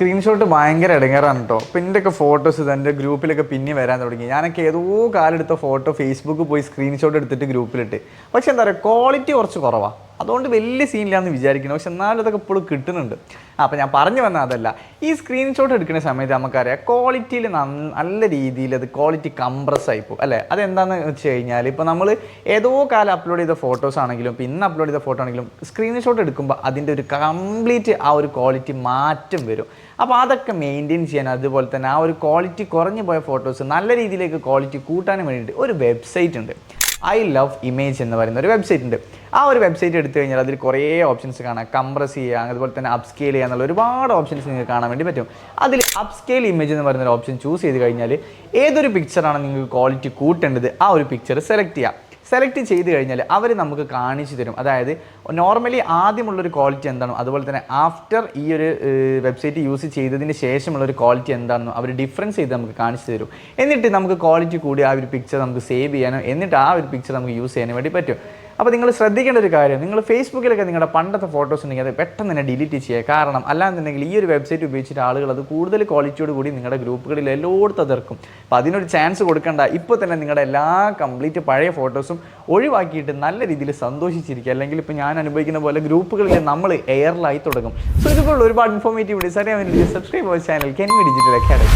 Screenshot ഭയങ്കര ഇടങ്ങേറാണ് കേട്ടോ അപ്പം എന്റെയൊക്കെ ഫോട്ടോസ് എന്റെ ഗ്രൂപ്പിലൊക്കെ പിന്നെ വരാൻ തുടങ്ങി. ഞാനൊക്കെ ഏതോ കാലെടുത്ത ഫോട്ടോ ഫേസ്ബുക്കിൽ പോയി സ്ക്രീൻഷോട്ട് എടുത്തിട്ട് ഗ്രൂപ്പിലിട്ട്. പക്ഷെ എന്താ പറയുക ക്വാളിറ്റി കുറച്ച് കുറവാണ് അതുകൊണ്ട് വലിയ സീനില്ലാന്ന് വിചാരിക്കുന്നു. പക്ഷെ എന്നാലും അതൊക്കെ ഇപ്പോഴും കിട്ടുന്നുണ്ട്. അപ്പോൾ ഞാൻ പറഞ്ഞു വന്ന അതല്ല. ഈ സ്ക്രീൻഷോട്ട് എടുക്കുന്ന സമയത്ത് നമുക്കറിയാം ക്വാളിറ്റിയിൽ നല്ല രീതിയിൽ അത് ക്വാളിറ്റി കംപ്രസ് ആയി പോകും. അല്ലേ? അതെന്താണെന്ന് വെച്ച് കഴിഞ്ഞാൽ ഇപ്പോൾ നമ്മൾ ഏതോ കാലം അപ്ലോഡ് ചെയ്ത ഫോട്ടോസ് ആണെങ്കിലും ഇന്ന് അപ്ലോഡ് ചെയ്ത ഫോട്ടോ ആണെങ്കിലും സ്ക്രീൻഷോട്ട് എടുക്കുമ്പോൾ അതിന്റെ ഒരു കംപ്ലീറ്റ് ആ ഒരു ക്വാളിറ്റി മാറ്റം വരും. അപ്പോൾ അതൊക്കെ മെയിന്റെയിൻ ചെയ്യാൻ അതുപോലെ തന്നെ ആ ഒരു ക്വാളിറ്റി കുറഞ്ഞു പോയ ഫോട്ടോസ് നല്ല രീതിയിലേക്ക് ക്വാളിറ്റി കൂട്ടാനും വേണ്ടിയിട്ട് ഒരു വെബ്സൈറ്റ് ഉണ്ട്. ഐ ലവ് ഇമേജ് എന്ന് പറയുന്ന ഒരു വെബ്സൈറ്റ് ഉണ്ട്. ആ ഒരു വെബ്സൈറ്റ് എടുത്തു കഴിഞ്ഞാൽ അതിൽ കുറേ ഓപ്ഷൻസ് കാണാം. കംപ്രസ് ചെയ്യുക അതുപോലെ തന്നെ അപ്സ്കെയിൽ ചെയ്യുക എന്നുള്ള ഒരുപാട് ഓപ്ഷൻസ് നിങ്ങൾക്ക് കാണാൻ വേണ്ടി പറ്റും. അതിൽ അപ്സ്കെയിൽ ഇമേജ് എന്ന് പറയുന്ന ഒരു ഓപ്ഷൻ ചൂസ് ചെയ്ത് കഴിഞ്ഞാൽ ഏതൊരു പിക്ചറാണ് നിങ്ങൾക്ക് ക്വാളിറ്റി കൂട്ടേണ്ടത് ആ ഒരു പിക്ചർ സെലക്ട് ചെയ്യുക സെലക്ട് ചെയ്ത് കഴിഞ്ഞാൽ അവർ നമുക്ക് കാണിച്ചു തരും. അതായത് നോർമലി ആദ്യമുള്ളൊരു ക്വാളിറ്റി എന്താണോ അതുപോലെ തന്നെ ആഫ്റ്റർ ഈ ഒരു വെബ്സൈറ്റ് യൂസ് ചെയ്തതിന് ശേഷമുള്ള ഒരു ക്വാളിറ്റി എന്താണെന്നോ അവർ ഡിഫറൻസ് ചെയ്ത് നമുക്ക് കാണിച്ചു തരും. എന്നിട്ട് നമുക്ക് ക്വാളിറ്റി കൂടി ആ ഒരു പിക്ചർ നമുക്ക് സേവ് ചെയ്യാനോ എന്നിട്ട് ആ ഒരു പിക്ചർ നമുക്ക് യൂസ് ചെയ്യാനും വേണ്ടി പറ്റും. അപ്പോൾ നിങ്ങൾ ശ്രദ്ധിക്കേണ്ട ഒരു കാര്യം നിങ്ങൾ ഫേസ്ബുക്കിലൊക്കെ നിങ്ങളുടെ പണ്ടത്തെ ഫോട്ടോസ് ഉണ്ടെങ്കിൽ അത് പെട്ടെന്ന് തന്നെ ഡിലീറ്റ് ചെയ്യുക. കാരണം അല്ലാന്നുണ്ടെങ്കിൽ ഈ ഒരു വെബ്സൈറ്റ് ഉപയോഗിച്ചിട്ട് ആളുകൾ അത് കൂടുതൽ ക്വാളിറ്റിയോട് കൂടി നിങ്ങളുടെ ഗ്രൂപ്പുകളിൽ എല്ലായിടത്തും അതിർക്കും. അപ്പോൾ അതിനൊരു ചാൻസ് കൊടുക്കേണ്ട. ഇപ്പോൾ തന്നെ നിങ്ങളുടെ എല്ലാ കംപ്ലീറ്റ് പഴയ ഫോട്ടോസും ഒഴിവാക്കിയിട്ട് നല്ല രീതിയിൽ സന്തോഷിച്ചിരിക്കുക. അല്ലെങ്കിൽ ഇപ്പോൾ ഞാൻ അനുഭവിക്കുന്ന പോലെ ഗ്രൂപ്പുകളിൽ നമ്മൾ എയറിലായി തുടങ്ങും. സോ ഇതുപോലുള്ള ഒരുപാട് ഇൻഫോർമേറ്റീവ് വേണ്ടി subscribe channel Ken digital academy